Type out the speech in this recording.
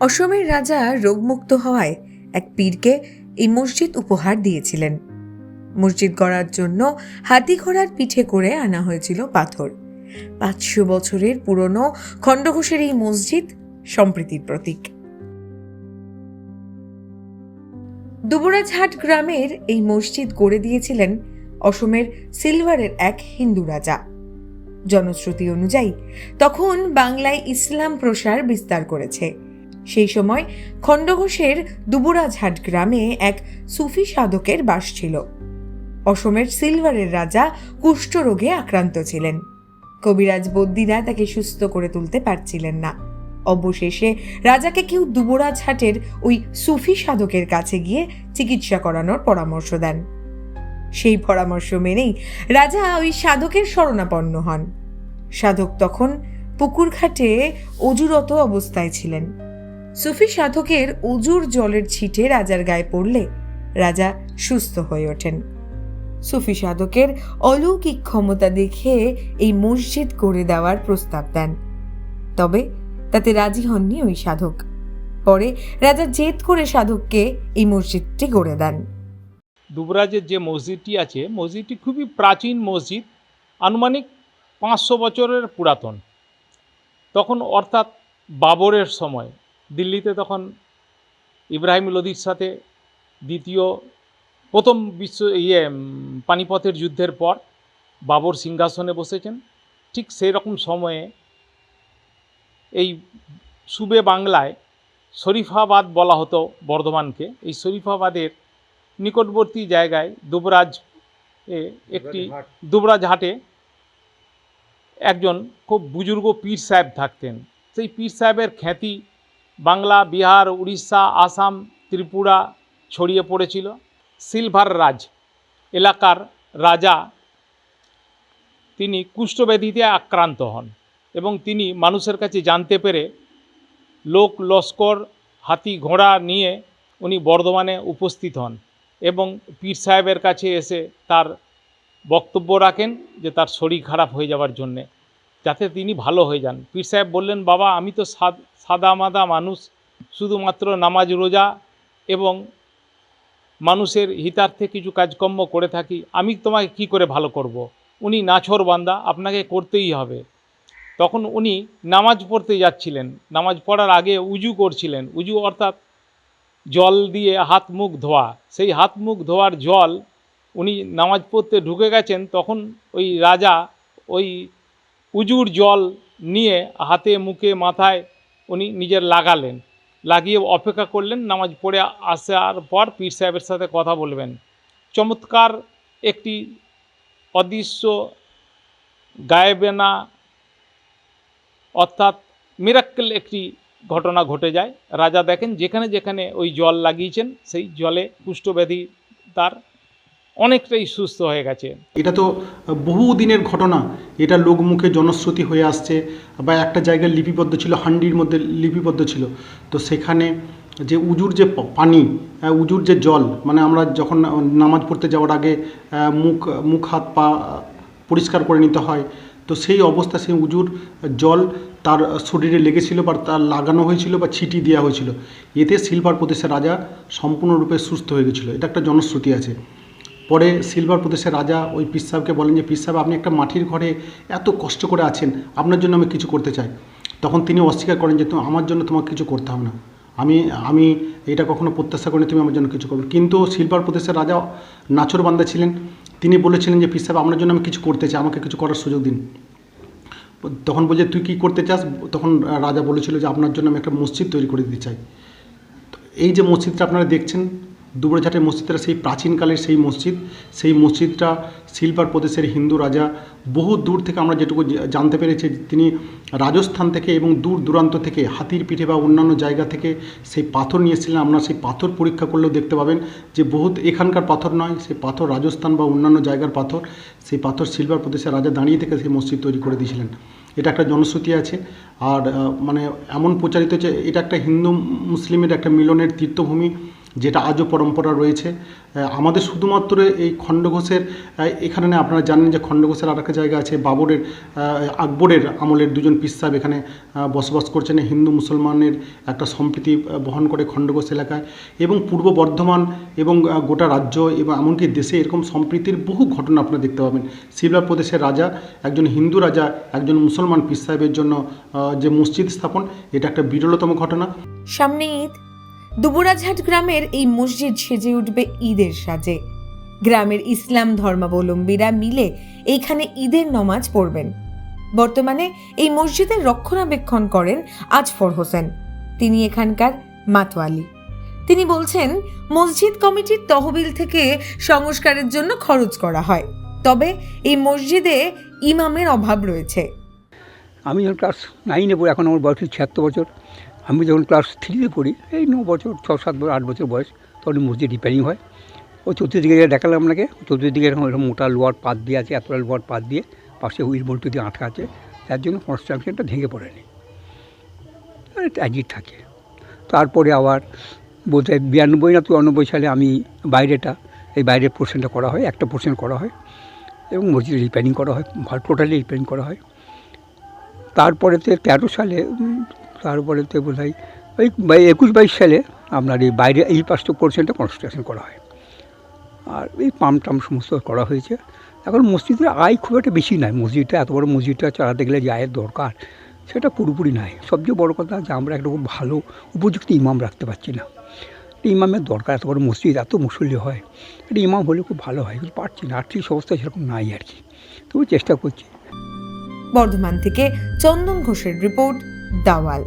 অসমের রাজা রোগমুক্ত হওয়ায় এক পীরকে এই মসজিদ উপহার দিয়েছিলেন। মসজিদ গড়ার জন্য হাতি ঘোড়ার পিঠে করে আনা হয়েছিল পাথর। পাঁচশো বছরের পুরনো খণ্ডঘোষের এই মসজিদ সম্প্রীতির প্রতীক। দুবরাজহাট গ্রামের এই মসজিদ গড়ে দিয়েছিলেন অসমের সিলভারের এক হিন্দু রাজা। জনশ্রুতি অনুযায়ী তখন বাংলায় ইসলাম প্রসার বিস্তার করেছে। সেই সময় খণ্ডঘোষের দুবরাজহাট গ্রামে এক সুফি সাধকের বাস ছিল। অসমের সিলভারের রাজা কুষ্ঠরোগে আক্রান্ত ছিলেন। কবিরাজ বদ্যিরা তাকে সুস্থ করে তুলতে পারছিলেন না। অবশেষে রাজাকে কেউ দুবরাজহাটের ওই সুফি সাধকের কাছে গিয়ে চিকিৎসা করানোর পরামর্শ দেন। সেই পরামর্শ মেনেই রাজা ওই সাধকের শরণাপন্ন হন। সাধক তখন পুকুর ঘাটে অজুরত অবস্থায় ছিলেন। সুফি সাধকের উজুর জলের ছিটে রাজার গায়ে পড়লে রাজা সুস্থ হয়ে ওঠেন। সুফি সাধকের অলৌকিক ক্ষমতা দেখে এই মসজিদ করে দেওয়ার প্রস্তাব দেন। তবে তাতে রাজি হননি ওই সাধক। পরে রাজা জেদ করে সাধককে এই মসজিদটি গড়ে দেন। দুবরাজের যে মসজিদটি আছে, মসজিদটি খুবই প্রাচীন মসজিদ, আনুমানিক পাঁচশো বছরের পুরাতন। তখন অর্থাৎ বাবরের সময়। দিল্লিতে তখন ইব্রাহিম লোদির সাথে দ্বিতীয় প্রথম বিশ্ব ইয়ে পানিপথের যুদ্ধের পর বাবর সিংহাসনে বসেছেন। ঠিক সেই রকম সময়ে এই সুবে বাংলায় শরীফাবাদ বলা হতো বর্ধমানকে। এই শরীফাবাদের নিকটবর্তী জায়গায় দুবরাজ এ একটি দুবরাজহাটে একজন খুব বুজুর্গ পীর সাহেব থাকতেন। সেই পীর সাহেবের খ্যাতি বাংলা, বিহার, উড়িষ্যা, আসাম, ত্রিপুরা ছড়িয়ে পড়েছিল। সিলভার রাজ এলাকার রাজা, তিনি কুষ্ঠব্যাধিতে আক্রান্ত হন এবং তিনি মানুষের কাছে জানতে পেরে লোক লস্কর, হাতি ঘোড়া নিয়ে উনি বর্ধমানে উপস্থিত হন এবং পীর সাহেবের কাছে এসে তার বক্তব্য রাখেন যে তার শরীর খারাপ হয়ে যাওয়ার জন্যে, যাতে তিনি ভালো হয়ে যান। পীর সাহেব বললেন, বাবা, আমি তো সাদ- সাদা মাদা মানুষ শুধুমাত্র নামাজ, রোজা এবং মানুষের হিতার্থে কিছু কাজকর্ম করে থাকি, আমি তোমাকে কি করে ভালো করব। উনি নাছর বান্দা, আপনাকে করতেই হবে। তখন উনি নামাজ পড়তে যাচ্ছিলেন। নামাজ পড়ার আগে উজু করছিলেন। উজু অর্থাৎ জল দিয়ে হাত মুখ ধোয়া। সেই হাত মুখ ধোয়ার জল উনি নামাজ পড়তে ঢুকে গেছেন, তখন ওই রাজা ওই উজুর জল নিয়ে হাতে, মুখে, মাথায় উনি নিজের লাগালেন, লাগিয়ে অপেক্ষা করলেন, নামাজ পড়ে আসার পর পীর সাহেবের সাথে কথা বলবেন। চমৎকার একটি অদৃশ্য গায়েবেনা, অর্থাৎ মিরাক্কেল একটি ঘটনা ঘটে যায়। রাজা দেখেন যেখানে যেখানে ওই জল লাগিয়েছেন, সেই জলে কুষ্ঠব্যাধি তার অনেকটাই সুস্থ হয়ে গেছে। এটা তো বহু দিনের ঘটনা। এটা লোকমুখে জনশ্রুতি হয়ে আসছে বা একটা জায়গায় লিপিবদ্ধ ছিল, হান্ডির মধ্যে লিপিবদ্ধ ছিল। তো সেখানে যে উজুর যে পানি উজুর যে জল মানে আমরা যখন নামাজ পড়তে যাওয়ার আগে মুখ মুখ, হাত, পা পরিষ্কার করে নিতে হয়, তো সেই অবস্থা, সেই উজুর জল তার শরীরে লেগেছিল বা তার লাগানো হয়েছিল বা ছিটি দেওয়া হয়েছিল। এতে সিলভার প্রদেশের রাজা সম্পূর্ণরূপে সুস্থ হয়ে গেছিল। এটা একটা জনশ্রুতি আছে। পরে সিলভার প্রদেশের রাজা ওই পীর সাহেবকে বলেন যে, পীর সাহেব, আপনি একটা মাটির ঘরে এত কষ্ট করে আছেন, আপনার জন্য আমি কিছু করতে চাই। তখন তিনি অস্বীকার করেন যে আমার জন্য তোমাকে কিছু করতে হবে না। আমি আমি এটা কখনো প্রত্যাশা করিনি, তুমি আমার জন্য কিছু করবে। কিন্তু সিলভার প্রদেশের রাজা নাচরবান্দা ছিলেন। তিনি বলেছিলেন যে, পীর সাহেব আপনার জন্য আমি কিছু করতে চাই, আমাকে কিছু করার সুযোগ দিন। তখন বলছে, তুই কি করতে চাস? তখন রাজা বলেছিল যে, আপনার জন্য আমি একটা মসজিদ তৈরি করে দিতে চাই। এই যে মসজিদটা আপনারা দেখছেন দুবরাঝাটের মসজিদটা, সেই প্রাচীনকালের সেই মসজিদ, সেই মসজিদটা সিলভার প্রদেশের হিন্দু রাজা বহু দূর থেকে আমরা যেটুকু জানতে পেরেছি, তিনি রাজস্থান থেকে এবং দূর দূরান্ত থেকে হাতির পিঠে বা অন্যান্য জায়গা থেকে সেই পাথর নিয়ে এসেছিলেন আমরা সেই পাথর পরীক্ষা করলেও দেখতে পাবেন যে বহুত এখানকার পাথর নয়, সেই পাথর রাজস্থান বা অন্যান্য জায়গার পাথর, সেই পাথর সিলভার প্রদেশের রাজা দাঁড়িয়ে থেকে সেই মসজিদ তৈরি করে দিয়েছিলেন। এটা একটা জনশ্রুতি আছে। আর মানে এমন প্রচারিত যে এটা একটা হিন্দু মুসলিমের একটা মিলনের তীর্থভূমি। যেটা আজও পরম্পরা রয়েছে। আমাদের শুধুমাত্র এই খণ্ডঘোষের এখানে না, আপনারা জানেন যে খণ্ডঘোষের আর একটা জায়গা আছে, বাবরের আকবরের আমলের দুজন পীর সাহেব এখানে বসবাস করছেন। হিন্দু মুসলমানের একটা সম্প্রীতি বহন করে খণ্ডঘোষ এলাকায়। এবং পূর্ব বর্ধমান এবং গোটা রাজ্য এবং এমনকি দেশে এরকম সম্প্রীতির বহু ঘটনা আপনারা দেখতে পাবেন। সিলভার প্রদেশের রাজা, একজন হিন্দু রাজা, একজন মুসলমান পীর সাহেবের জন্য যে মসজিদ স্থাপন, এটা একটা বিরলতম ঘটনা। সামনে ঈদ দুবুরাঝাট গ্রামের এই মসজিদ সেজে উঠবে ঈদের সাজে। গ্রামের ইসলাম ধর্মাবলম্বীরা মিলে এইখানে ঈদের নমাজ পড়বেন। বর্তমানে এই মসজিদের রক্ষণাবেক্ষণ করেন আজফর হোসেন। তিনি এখানকার মাতোয়ালি। তিনি বলছেন, মসজিদ কমিটির তহবিল থেকে সংস্কারের জন্য খরচ করা হয়। তবে এই মসজিদে ইমামের অভাব রয়েছে। আমি যখন ক্লাস নাইনে পড়ি, এখন আমার বয়স ছিয়াত্তর বছর। আমি যখন ক্লাস থ্রিতে পড়ি, এই ন বছর, ছ সাত বছর, আট বছর বয়স, তখন মসজিদ রিপেয়ারিং হয়। ওই চতুর্দিকে দেখালাম আপনাকে চতুর্দিকে এরকম এরকম মোটা লোয়ার পাত দিয়ে আছে, এতটা লোয়ার পাত দিয়ে, পাশে হুইল বল্টু দিয়ে আঠা আছে, যার জন্য কনস্ট্রাকশনটা ভেঙে পড়েনি। অ্যাজিট থাকে। তারপরে আবার বলতে বিরানব্বই না চুরানব্বই সালে আমি বাইরেটা, এই বাইরের পোর্শনটা করা হয়, একটা পোর্শন করা হয়, এবং মসজিদ রিপেয়ারিং করা হয় টোটালি রিপেয়ারিং করা হয়। তারপরেতে তেরো সালে তারপরেতে বোধ হয় ওই একুশ বাইশ সালে আপনার এই বাইরে এই পাঁচটা পোর্শনটা কনস্ট্রাকশন করা হয়। আর এই পাম্প টাম সমস্ত করা হয়েছে। এখন মসজিদের আয় খুব একটা বেশি নয় মসজিদটা, এত বড় মসজিদটা চালাতে গেলে যে আয়ের দরকার, সেটা পুরোপুরি নাই। সবচেয়ে বড় কথা যে আমরা একটা খুব ভালো উপযুক্ত ইমাম রাখতে পারছি না। ইমামের দরকার, এত বড় মসজিদ, এত মুসল্লি হয়। একটা ইমাম হলে খুব ভালো হয়, কিন্তু পারছি না। আর্থিক অবস্থা সেরকম নাই আর কি। তবু চেষ্টা করছি। বর্ধমান থেকে চন্দন ঘোষের রিপোর্ট দাওয়াল